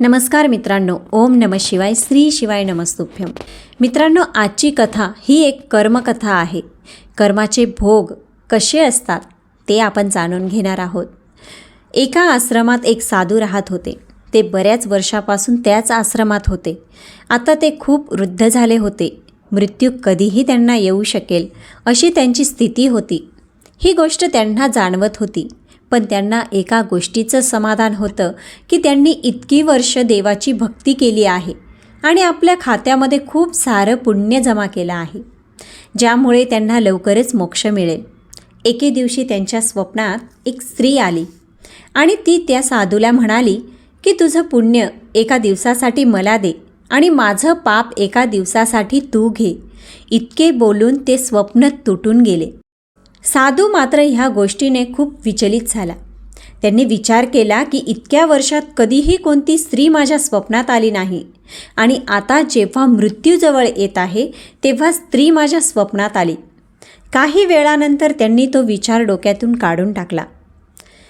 नमस्कार मित्रांनो ओम नम शिवाय श्री शिवाय नमस्तुभ्यम. मित्रांनो आजची कथा ही एक कर्मकथा आहे. कर्माचे भोग कसे असतात ते आपण जाणून घेणार आहोत. एका आश्रमात एक साधू राहत होते. ते बऱ्याच वर्षापासून त्याच आश्रमात होते. आता ते खूप वृद्ध झाले होते. मृत्यू कधीही त्यांना येऊ शकेल अशी त्यांची स्थिती होती. ही गोष्ट त्यांना जाणवत होती. पण त्यांना एका गोष्टीचं समाधान होतं की त्यांनी इतकी वर्ष देवाची भक्ती केली आहे आणि आपल्या खात्यामध्ये खूप सारं पुण्य जमा केलं आहे ज्यामुळे त्यांना लवकरच मोक्ष मिळेल. एके दिवशी त्यांच्या स्वप्नात एक स्त्री आली आणि ती त्या साधूला म्हणाली की तुझं पुण्य एका दिवसासाठी मला दे आणि माझं पाप एका दिवसासाठी तू घे. इतके बोलून ते स्वप्न तुटून गेले. साधू मात्र ह्या गोष्टीने खूप विचलित झाला. त्यांनी विचार केला की इतक्या वर्षात कधीही कोणती स्त्री माझ्या स्वप्नात आली नाही आणि आता जेव्हा मृत्यूजवळ येत आहे तेव्हा स्त्री माझ्या स्वप्नात आली. काही वेळानंतर त्यांनी तो विचार डोक्यातून काढून टाकला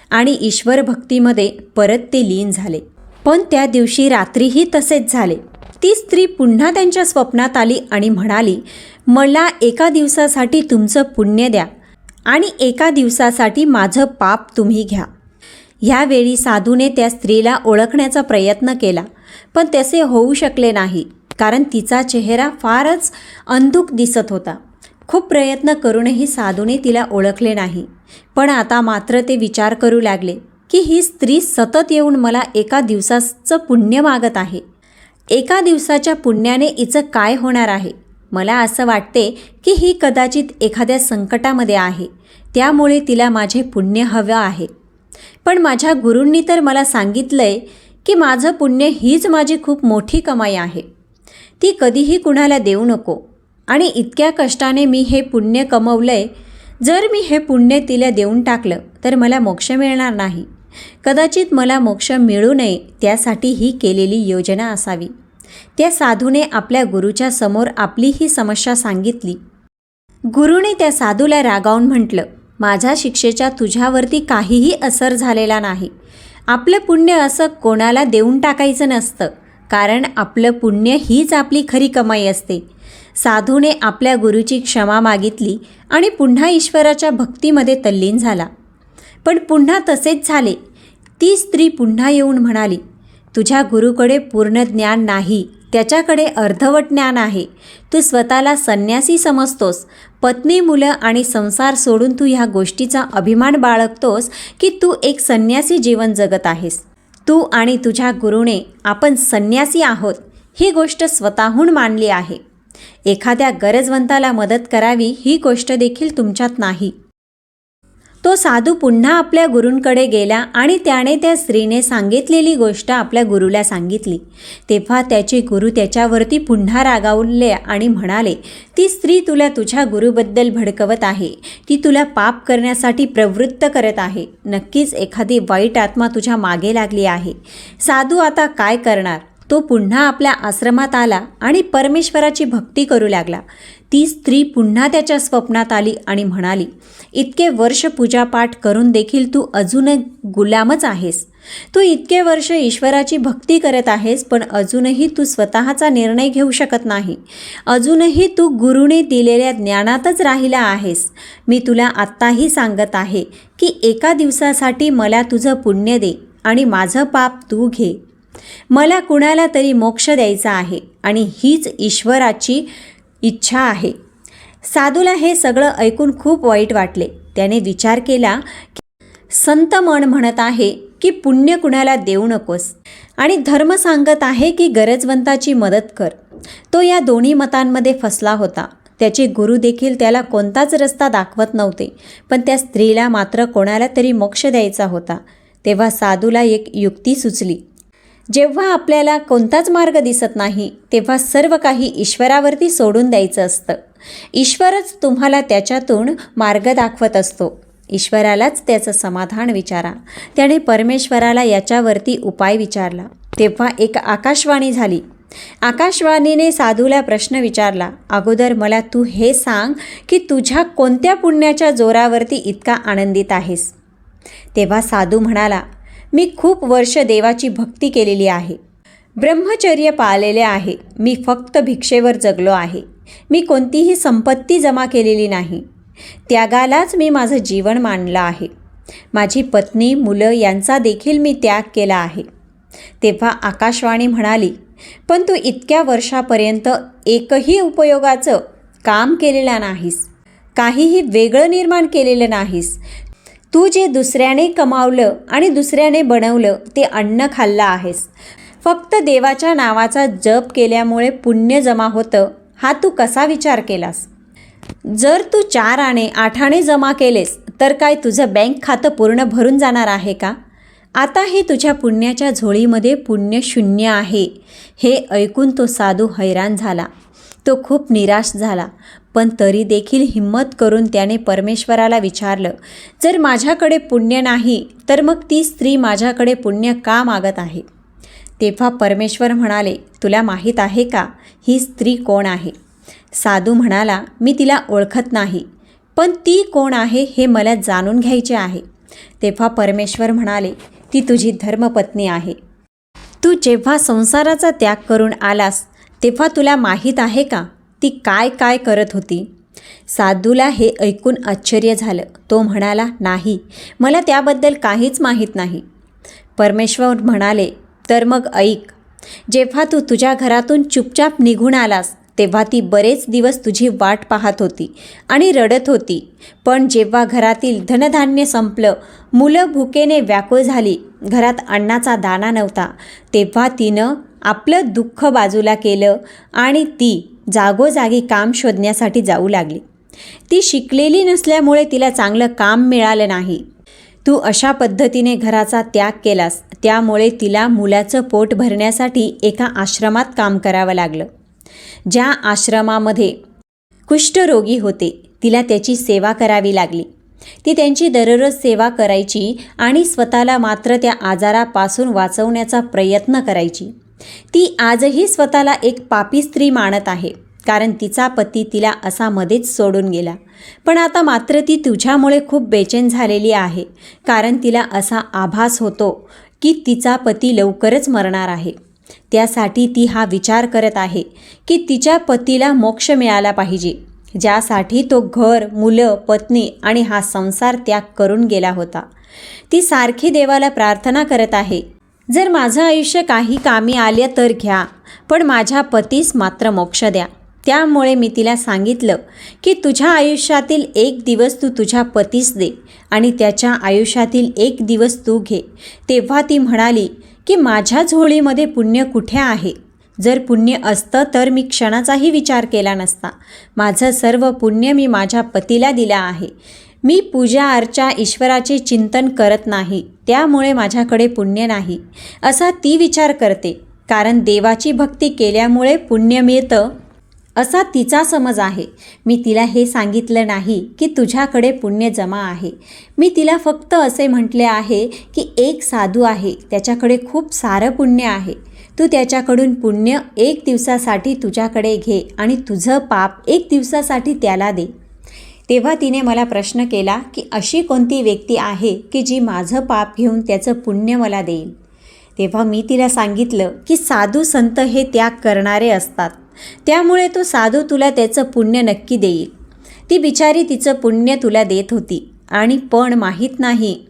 आणि ईश्वर भक्तीमध्ये परत ते लीन झाले. पण त्या दिवशी रात्रीही तसेच झाले. ती स्त्री पुन्हा त्यांच्या स्वप्नात आली आणि म्हणाली मला एका दिवसासाठी तुमचं पुण्य द्या. आणि एका दिवसासाठी माझं पाप तुम्ही घ्या. ह्यावेळी साधूने त्या स्त्रीला ओळखण्याचा प्रयत्न केला पण तसे होऊ शकले नाही कारण तिचा चेहरा फारच अंधुक दिसत होता. खूप प्रयत्न करूनही साधूने तिला ओळखले नाही पण आता मात्र ते विचार करू लागले की ही स्त्री सतत येऊन मला एका दिवसाचं पुण्य मागत आहे. एका दिवसाच्या पुण्याने हिचं काय होणार आहे? मला असं वाटते की ही कदाचित एखाद्या संकटामध्ये आहे. त्यामुळे तिला माझे पुण्य हवं आहे. पण माझ्या गुरूंनी तर मला सांगितलं आहे की माझं पुण्य हीच माझी खूप मोठी कमाई आहे. ती कधीही कुणाला देऊ नको. आणि इतक्या कष्टाने मी हे पुण्य कमवलं आहे जर मी हे पुण्य तिला देऊन टाकलं तर मला मोक्ष मिळणार नाही. कदाचित मला मोक्ष मिळू नये त्यासाठी ही केलेली योजना असावी. त्या साधूने आपल्या गुरुच्या समोर आपली ही समस्या सांगितली. गुरुने त्या साधूला रागावून म्हटलं माझ्या शिक्षेचा तुझ्यावरती काहीही असर झालेला नाही. आपलं पुण्य असं कोणाला देऊन टाकायचं नसतं कारण आपलं पुण्य हीच आपली खरी कमाई असते. साधूने आपल्या गुरुची क्षमा मागितली आणि पुन्हा ईश्वराच्या भक्तीमध्ये तल्लीन झाला. पण पुन्हा तसेच झाले. ती स्त्री पुन्हा येऊन म्हणाली तुझ्या गुरुकडे पूर्ण ज्ञान नाही त्याच्याकडे अर्धवट ज्ञान आहे. तू स्वतःला संन्यासी समजतोस. पत्नी मुलं आणि संसार सोडून तू ह्या गोष्टीचा अभिमान बाळगतोस की तू एक संन्यासी जीवन जगत आहेस. तू आणि तुझ्या गुरुने आपण संन्यासी आहोत ही गोष्ट स्वतःहून मानली आहे. एखाद्या गरजवंताला मदत करावी ही गोष्ट देखील तुमच्यात नाही. तो साधू पुन्हा आपल्या गुरूंकडे गेला आणि त्याने त्या स्त्रीने सांगितलेली गोष्ट आपल्या गुरुला सांगितली. तेव्हा त्याचे गुरु त्याच्यावरती पुन्हा रागावले आणि म्हणाले ती स्त्री तुला तुझ्या गुरुबद्दल भडकवत आहे. ती तुला पाप करण्यासाठी प्रवृत्त करत आहे. नक्कीच एखादी वाईट आत्मा तुझ्या मागे लागली आहे. साधू आता काय करणार? तो पुन्हा आपल्या आश्रमात आला आणि परमेश्वराची भक्ती करू लागला. ती स्त्री पुन्हा त्याच्या स्वप्नात आली आणि म्हणाली इतके वर्ष पूजापाठ करून देखील तू अजून गुलामच आहेस. तू इतके वर्ष ईश्वराची भक्ती करत आहेस पण अजूनही तू स्वतःचा निर्णय घेऊ शकत नाही. अजूनही तू गुरुने दिलेल्या ज्ञानातच राहिला आहेस. मी तुला आत्ताही सांगत आहे की एका दिवसासाठी मला तुझं पुण्य दे आणि माझं पाप तू घे. मला कुणाला तरी मोक्ष द्यायचा आहे आणि हीच ईश्वराची इच्छा आहे. साधूला हे सगळं ऐकून खूप वाईट वाटले. त्याने विचार केला की संत मन म्हणत आहे की पुण्य कुणाला देऊ नकोस. आणि धर्म सांगत आहे की गरजवंताची मदत कर. तो या दोन्ही मतांमध्ये फसला होता. त्याचे गुरु देखील त्याला कोणताच रस्ता दाखवत नव्हते. पण त्या स्त्रीला मात्र कोणाला तरी मोक्ष द्यायचा होता. तेव्हा साधूला एक युक्ती सुचली. जेव्हा आपल्याला कोणताच मार्ग दिसत नाही तेव्हा सर्व काही ईश्वरावरती सोडून द्यायचं असतं. ईश्वरच तुम्हाला त्याच्यातून मार्ग दाखवत असतो. ईश्वरालाच त्याचं समाधान विचारा. त्याने परमेश्वराला याच्यावरती उपाय विचारला. तेव्हा एक आकाशवाणी झाली. आकाशवाणीने साधूला प्रश्न विचारला अगोदर मला तू हे सांग की तुझ्या कोणत्या पुण्याच्या जोरावरती इतका आनंदित आहेस? तेव्हा साधू म्हणाला मी खूप वर्ष देवाची भक्ती केलेली आहे. ब्रह्मचर्य पाळलेले आहे. मी फक्त भिक्षेवर जगलो आहे. मी कोणतीही संपत्ती जमा केलेली नाही. त्यागालाच मी माझं जीवन मानलं आहे. माझी पत्नी मुलं यांचा देखील मी त्याग केला आहे. तेव्हा आकाशवाणी म्हणाली पण तू इतक्या वर्षापर्यंत एकही उपयोगाचं काम केलेलं नाहीस. काहीही वेगळं निर्माण केलेलं नाहीस. तू जे दुसऱ्याने कमावलं आणि दुसऱ्याने बनवलं ते अन्न खाल्लं आहेस. फक्त देवाच्या नावाचा जप केल्यामुळे पुण्य जमा होतं हा तू कसा विचार केलास? जर तू चार आणे आठ आणे जमा केलेस तर काय तुझं बँक खातं पूर्ण भरून जाणार आहे का? आता हे तुझ्या पुण्याच्या झोळीमध्ये पुण्य शून्य आहे हे ऐकून तो साधू हैराण झाला. तो खूप निराश झाला. पण तरी देखील हिंमत करून त्याने परमेश्वराला विचारलं जर माझ्याकडे पुण्य नाही तर मग ती स्त्री माझ्याकडे पुण्य का मागत आहे? तेव्हा परमेश्वर म्हणाले तुला माहीत आहे का ही स्त्री कोण आहे? साधू म्हणाला मी तिला ओळखत नाही पण ती कोण आहे हे मला जाणून घ्यायचे आहे. तेव्हा परमेश्वर म्हणाले ती तुझी धर्मपत्नी आहे. तू जेव्हा संसाराचा त्याग करून आलास तेव्हा तुला माहीत आहे का ती काय काय करत होती? साधूला हे ऐकून आश्चर्य झालं. तो म्हणाला नाही मला त्याबद्दल काहीच माहीत नाही. परमेश्वर म्हणाले तर मग ऐक जेव्हा तू तुझ्या घरातून चुपचाप निघून आलास तेव्हा ती बरेच दिवस तुझी वाट पाहत होती आणि रडत होती. पण जेव्हा घरातील धनधान्य संपलं मुलं भुकेने व्याकुळ झाली घरात अन्नाचा दाना नव्हता तेव्हा तिनं आपलं दुःख बाजूला केलं आणि ती जागोजागी काम शोधण्यासाठी जाऊ लागली. ती शिकलेली नसल्यामुळे तिला चांगलं काम मिळालं नाही. तू अशा पद्धतीने घराचा त्याग केलास त्यामुळे तिला मुलाचं पोट भरण्यासाठी एका आश्रमात काम करावं लागलं. ज्या आश्रमामध्ये कुष्ठरोगी होते तिला त्याची सेवा करावी लागली. ती त्यांची दररोज सेवा करायची आणि स्वतःला मात्र त्या आजारापासून वाचवण्याचा प्रयत्न करायची. ती आजही स्वतःला एक पापी स्त्री मानत आहे कारण तिचा पती तिला असा मध्येच सोडून गेला. पण आता मात्र ती तुझ्यामुळे खूप बेचैन झालेली आहे कारण तिला असा आभास होतो की तिचा पती लवकरच मरणार आहे. त्यासाठी ती हा विचार करत आहे की तिच्या पतीला मोक्ष मिळाला पाहिजे ज्यासाठी तो घर मुलं पत्नी आणि हा संसार त्याग करून गेला होता. ती सारखी देवाला प्रार्थना करत आहे जर माझं आयुष्य काही कामी आले तर घ्या पण माझ्या पतीस मात्र मोक्ष द्या. त्यामुळे मी तिला सांगितलं की तुझ्या आयुष्यातील एक दिवस तू तुझ्या पतीस दे आणि त्याच्या आयुष्यातील एक दिवस तू घे. तेव्हा ती म्हणाली की माझ्या झोळीमध्ये पुण्य कुठे आहे? जर पुण्य असतं तर मी क्षणाचाही विचार केला नसता. माझं सर्व पुण्य मी माझ्या पतीला दिलं आहे. मी पूजा अर्चा ईश्वराचे चिंतन करत नाही त्यामुळे माझ्याकडे पुण्य नाही असा ती विचार करते. कारण देवाची भक्ती केल्यामुळे पुण्य मिळतं असा तिचा समज आहे. मी तिला हे सांगितलं नाही की तुझ्याकडे पुण्य जमा आहे. मी तिला फक्त असे म्हटले आहे की एक साधू आहे त्याच्याकडे खूप सारं पुण्य आहे. तू त्याच्याकडून पुण्य एक दिवसासाठी तुझ्याकडे घे आणि तुझं पाप एक दिवसासाठी त्याला दे. तेव्हा तिने मला प्रश्न केला की अशी कोणती व्यक्ती आहे की जी माझं पाप घेऊन त्याचं पुण्य मला देईल? तेव्हा मी तिला सांगितलं की साधू संत हे त्याग करणारे असतात. त्यामुळे तो साधू तुला त्याचं पुण्य नक्की देईल. ती बिचारी तिचं पुण्य तुला देत होती. आणि पण माहीत नाही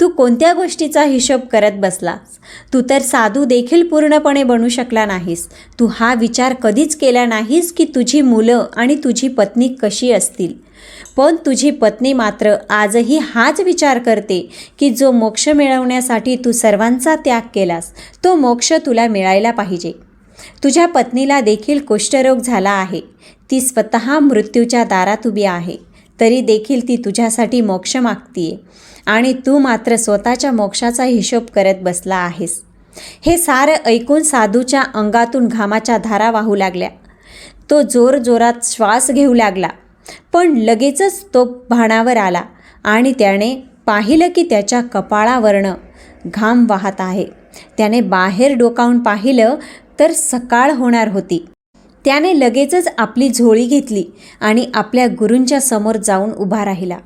तू कोणत्या गोष्टीचा हिशोब करत बसलास? तू तर साधू देखील पूर्णपणे बनू शकला नाहीस. तू हा विचार कधीच केला नाहीस की तुझी मुलं आणि तुझी पत्नी कशी असतील? पण तुझी पत्नी मात्र आजही हाच विचार करते की जो मोक्ष मिळवण्यासाठी तू सर्वांचा त्याग केलास तो मोक्ष तुला मिळायला पाहिजे. तुझ्या पत्नीला देखील कुष्ठरोग झाला आहे. ती स्वतः मृत्यूच्या दारात उभी आहे. तरी देखील ती तुझ्यासाठी मोक्ष मागतीये आणि तू मात्र स्वतःच्या मोक्षाचा हिशोब करत बसला आहेस. हे सारं ऐकून साधूच्या अंगातून घामाच्या धारा वाहू लागल्या. तो जोर जोरात श्वास घेऊ लागला. पण लगेचच तो भाणावर आला आणि त्याने पाहिलं की त्याच्या कपाळावरनं घाम वाहत आहे. त्याने बाहेर डोकावून पाहिलं तर सकाळ होणार होती. त्याने लगेचच आपली झोळी घेतली आणि आपल्या गुरूंच्या समोर जाऊन उभा राहिला.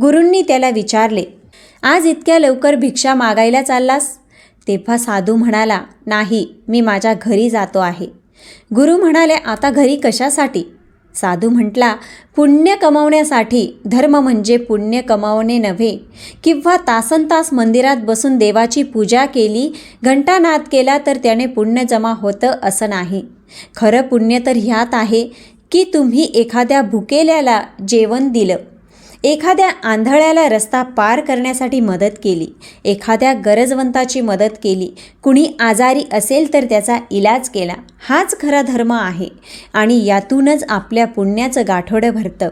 गुरूंनी त्याला विचारले आज इतक्या लवकर भिक्षा मागायला चाललास? तेव्हा साधू म्हणाला नाही मी माझ्या घरी जातो आहे. गुरु म्हणाले आता घरी कशासाठी? साधू म्हटला पुण्य कमावण्यासाठी धर्म म्हणजे पुण्य कमावणे नव्हे. किंवा तासन तास मंदिरात बसून देवाची पूजा केली घंटानाद केला तर त्याने पुण्य जमा होतं असं नाही. खरं पुण्य तर ह्यात आहे की तुम्ही एखाद्या भुकेल्याला जेवण दिलं. एखाद्या आंधळ्याला रस्ता पार करण्यासाठी मदत केली. एखाद्या गरजवंताची मदत केली. कुणी आजारी असेल तर त्याचा इलाज केला. हाच खरा धर्म आहे आणि यातूनच आपल्या पुण्याचं गाठोडं भरतं.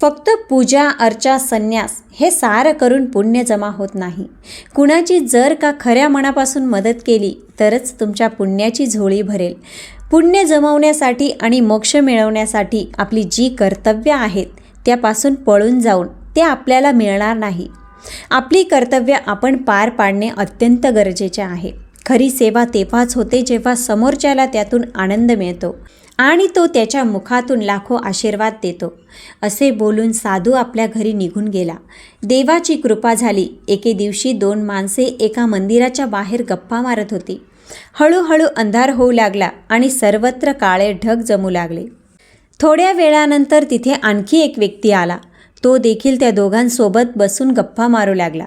फक्त पूजा अर्चा संन्यास हे सारं करून पुण्य जमा होत नाही. कुणाची जर का खऱ्या मनापासून मदत केली तरच तुमच्या पुण्याची झोळी भरेल. पुण्य जमवण्यासाठी आणि मोक्ष मिळवण्यासाठी आपली जी कर्तव्य आहेत त्यापासून पळून जाऊन ते आपल्याला मिळणार नाही. आपली कर्तव्य आपण पार पाडणे अत्यंत गरजेचे आहे. खरी सेवा तेव्हाच होते जेव्हा समोरच्याला त्यातून आनंद मिळतो आणि तो त्याच्या मुखातून लाखो आशीर्वाद देतो. असे बोलून साधू आपल्या घरी निघून गेला. देवाची कृपा झाली. एके दिवशी दोन माणसे एका मंदिराच्या बाहेर गप्पा मारत होती. हळूहळू अंधार होऊ लागला आणि सर्वत्र काळे ढग जमू लागले. थोड्या वेळानंतर तिथे आणखी एक व्यक्ती आला. तो देखील त्या दोघांसोबत बसून गप्पा मारू लागला.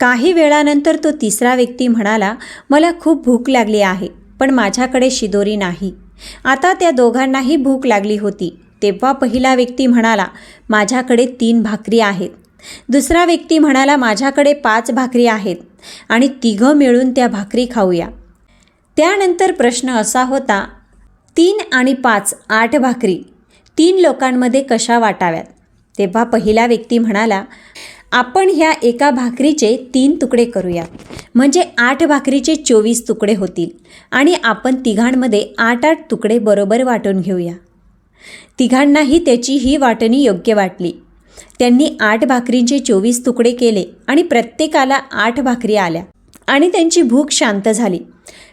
काही वेळानंतर तो तिसरा व्यक्ती म्हणाला मला खूप भूक लागली आहे पण माझ्याकडे शिदोरी नाही. आता त्या दोघांनाही भूक लागली होती. तेव्हा पहिला व्यक्ती म्हणाला माझ्याकडे तीन भाकरी आहेत. दुसरा व्यक्ती म्हणाला माझ्याकडे पाच भाकरी आहेत आणि तिघं मिळून त्या भाकरी खाऊया. त्यानंतर प्रश्न असा होता तीन आणि पाच आठ भाकरी. तीन लोकांमध्ये कशा वाटाव्यात? तेव्हा पहिला व्यक्ती म्हणाला आपण ह्या एका भाकरीचे तीन तुकडे करूया म्हणजे आठ भाकरीचे चोवीस तुकडे होतील आणि आपण तिघांमध्ये आठ आठ तुकडे बरोबर वाटून घेऊया. तिघांनाही त्याची ही वाटणी योग्य वाटली. त्यांनी आठ भाकरींचे चोवीस तुकडे केले आणि प्रत्येकाला आठ भाकरी आल्या आणि त्यांची भूक शांत झाली.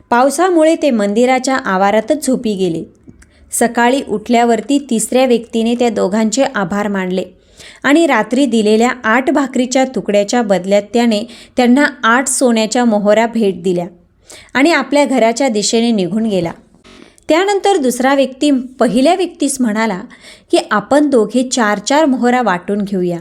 पावसामुळे ते मंदिराच्या आवारातच झोपी गेले. सकाळी उठल्यावरती तिसऱ्या व्यक्तीने त्या दोघांचे आभार मानले आणि रात्री दिलेल्या आठ भाकरीच्या तुकड्याच्या बदल्यात त्याने त्यांना आठ सोन्याच्या मोहरा भेट दिल्या आणि आपल्या घराच्या दिशेने निघून गेला. त्यानंतर दुसरा व्यक्ती पहिल्या व्यक्तीस म्हणाला की आपण दोघे चार चार मोहरा वाटून घेऊया.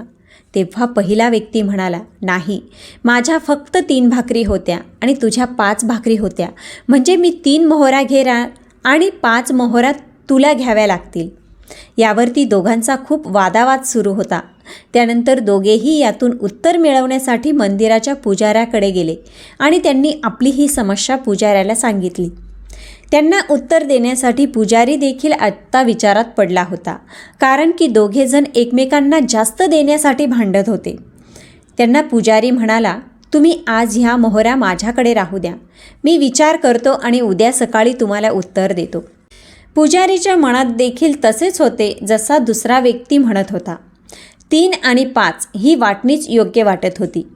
तेव्हा पहिला व्यक्ती म्हणाला नाही माझ्या फक्त तीन भाकरी होत्या आणि तुझ्या पाच भाकरी होत्या. म्हणजे मी तीन मोहरा घेणार आणि पाच मोहरा तुला घ्याव्या लागतील. यावरती दोघांचा खूप वादावाद सुरू होता. त्यानंतर दोघेही यातून उत्तर मिळवण्यासाठी मंदिराच्या पुजाऱ्याकडे गेले आणि त्यांनी आपली ही समस्या पुजाऱ्याला सांगितली. त्यांना उत्तर देण्यासाठी पुजारी देखील आत्ता विचारात पडला होता कारण की दोघेजण एकमेकांना जास्त देण्यासाठी भांडत होते. त्यांना पुजारी म्हणाला तुम्ही आज ह्या मोहऱ्या माझ्याकडे राहू द्या. मी विचार करतो आणि उद्या सकाळी तुम्हाला उत्तर देतो. पुजारीच्या मनात देखील तसेच होते जसा दुसरा व्यक्ती म्हणत होता. तीन आणि पाच ही वाटणीच योग्य वाटत होती.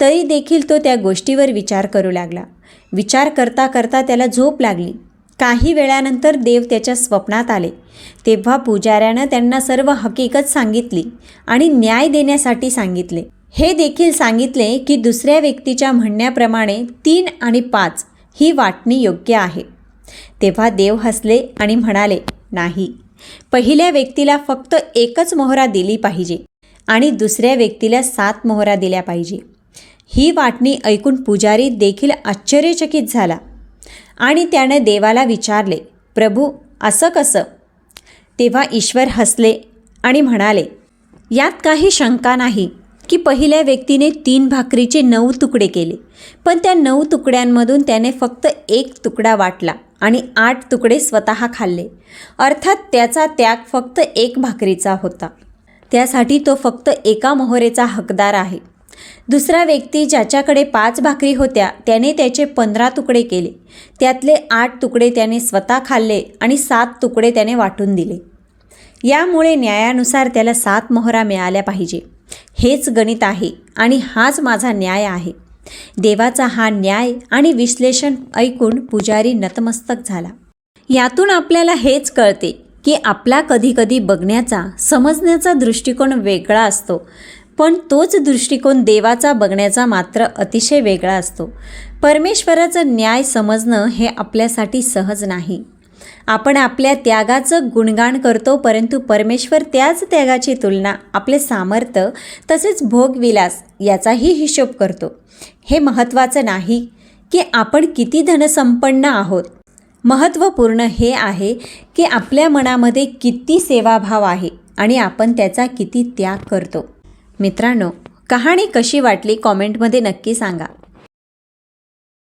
तरी देखील तो त्या गोष्टीवर विचार करू लागला. विचार करता करता त्याला झोप लागली. काही वेळानंतर देव त्याच्या स्वप्नात आले. तेव्हा पुजाऱ्यानं त्यांना सर्व हकीकत सांगितली आणि न्याय देण्यासाठी सांगितले. हे देखील सांगितले की दुसऱ्या व्यक्तीच्या म्हणण्याप्रमाणे तीन आणि पाच ही वाटणी योग्य आहे. तेव्हा देव हसले आणि म्हणाले नाही. पहिल्या व्यक्तीला फक्त एकच मोहरा दिली पाहिजे आणि दुसऱ्या व्यक्तीला सात मोहरा दिल्या पाहिजे. ही वाटणी ऐकून पुजारी देखील आश्चर्यचकित झाला आणि त्याने देवाला विचारले प्रभू असं कसं? तेव्हा ईश्वर हसले आणि म्हणाले यात काही शंका नाही. की पहिल्या व्यक्तीने तीन भाकरीचे नऊ तुकडे केले. पण त्या नऊ तुकड्यांमधून त्याने फक्त एक तुकडा वाटला आणि आठ तुकडे स्वतः खाल्ले. अर्थात त्याचा त्याग फक्त एक भाकरीचा होता. त्यासाठी तो फक्त एका मोहरेचा हकदार आहे. दुसरा व्यक्ती ज्याच्याकडे पाच भाकरी होत्या त्याने त्याचे पंधरा तुकडे केले. त्यातले आठ तुकडे त्याने स्वतः खाल्ले आणि सात तुकडे त्याने वाटून दिले. यामुळे न्यायानुसार त्याला सात मोहरा मिळाल्या पाहिजे. हेच गणित आहे आणि हाच माझा न्याय आहे. देवाचा हा न्याय आणि विश्लेषण ऐकून पुजारी नतमस्तक झाला. यातून आपल्याला हेच कळते की आपला कधीकधी बघण्याचा समजण्याचा दृष्टिकोन वेगळा असतो. पण तोच दृष्टिकोन देवाचा बघण्याचा मात्र अतिशय वेगळा असतो. परमेश्वराचं न्याय समजणं हे आपल्यासाठी सहज नाही. आपण आपल्या त्यागाचं गुणगान करतो परंतु परमेश्वर त्याच त्यागाची तुलना आपले सामर्थ्य तसेच भोगविलास याचाही हिशोब करतो. हे महत्त्वाचं नाही की आपण किती धनसंपन्न आहोत. महत्त्वपूर्ण हे आहे की आपल्या मनामध्ये किती सेवाभाव आहे आणि आपण त्याचा किती त्याग करतो. मित्रांनो कहाणी कशी वाटली कॉमेंटमध्ये नक्की सांगा.